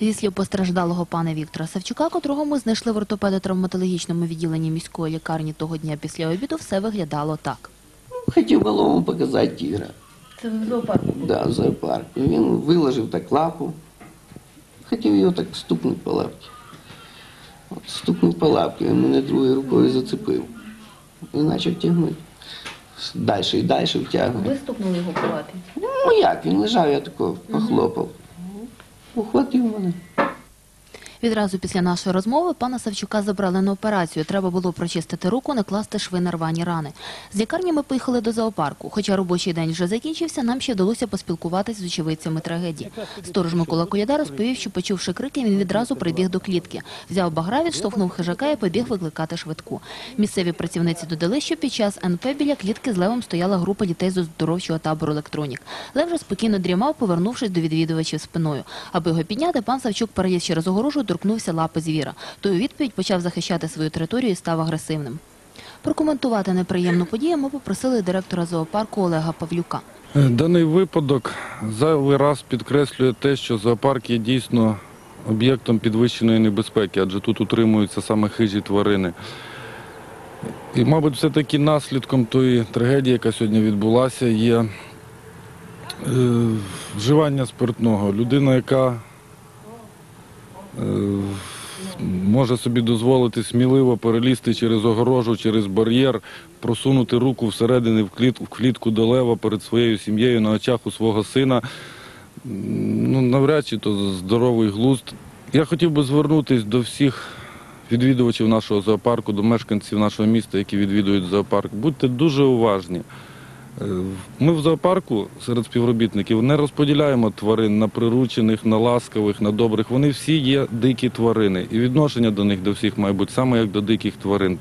Зі слів постраждалого пана Віктора Савчука, котрого ми знайшли в ортопедо-травматологічному відділенні міської лікарні того дня після обіду, все виглядало так. Хотів малому показати тігра. Це в зоопарку. Да, в зоопарку. Він виложив так лапу. Хотів його так стукнути по лапці. От стукнув по лапці, він мене другою рукою зацепив. І почав тягнути. Далі і далі втягує. стукнули його по лапі. Ну як, він лежав, я тако похлопав. Ухватив мене. Відразу після нашої розмови пана Савчука забрали на операцію. Треба було прочистити руку, накласти шви на рвані рани. З лікарні ми поїхали до зоопарку. Хоча робочий день вже закінчився, нам ще вдалося поспілкуватись з очевидцями трагедії. Сторож Микола Коляда розповів, що почувши крики, він відразу прибіг до клітки. Взяв багра, відштовхнув хижака і побіг викликати швидку. Місцеві працівниці додали, що під час НП біля клітки з левом стояла група дітей з оздоровчого табору «Електронік». Лев же спокійно дрімав, повернувшись до відвідувачів спиною. Аби його підняти, пан Савчук переліз через огорожу, торкнувся лапи звіра. Той у відповідь почав захищати свою територію і став агресивним. Прокоментувати неприємну подію ми попросили директора зоопарку Олега Павлюка. Е, Даний випадок зайвий раз підкреслює те, що зоопарк є дійсно об'єктом підвищеної небезпеки, адже тут утримуються саме хижі тварини. І, мабуть, все-таки наслідком тої трагедії, яка сьогодні відбулася, є е, вживання спиртного. Людина, яка може собі дозволити сміливо перелізти через огорожу, через бар'єр, просунути руку всередини в клітку, в клітку до лева перед своєю сім'єю на очах у свого сина. Ну, навряд чи то здоровий глузд. Я хотів би звернутися до всіх відвідувачів нашого зоопарку, до мешканців нашого міста, які відвідують зоопарк. Будьте дуже уважні. Е, Ми в зоопарку серед співробітників не розподіляємо тварин на приручених, на ласкавих, на добрих. Вони всі є дикі тварини. І відношення до них до всіх має бути саме як до диких тварин.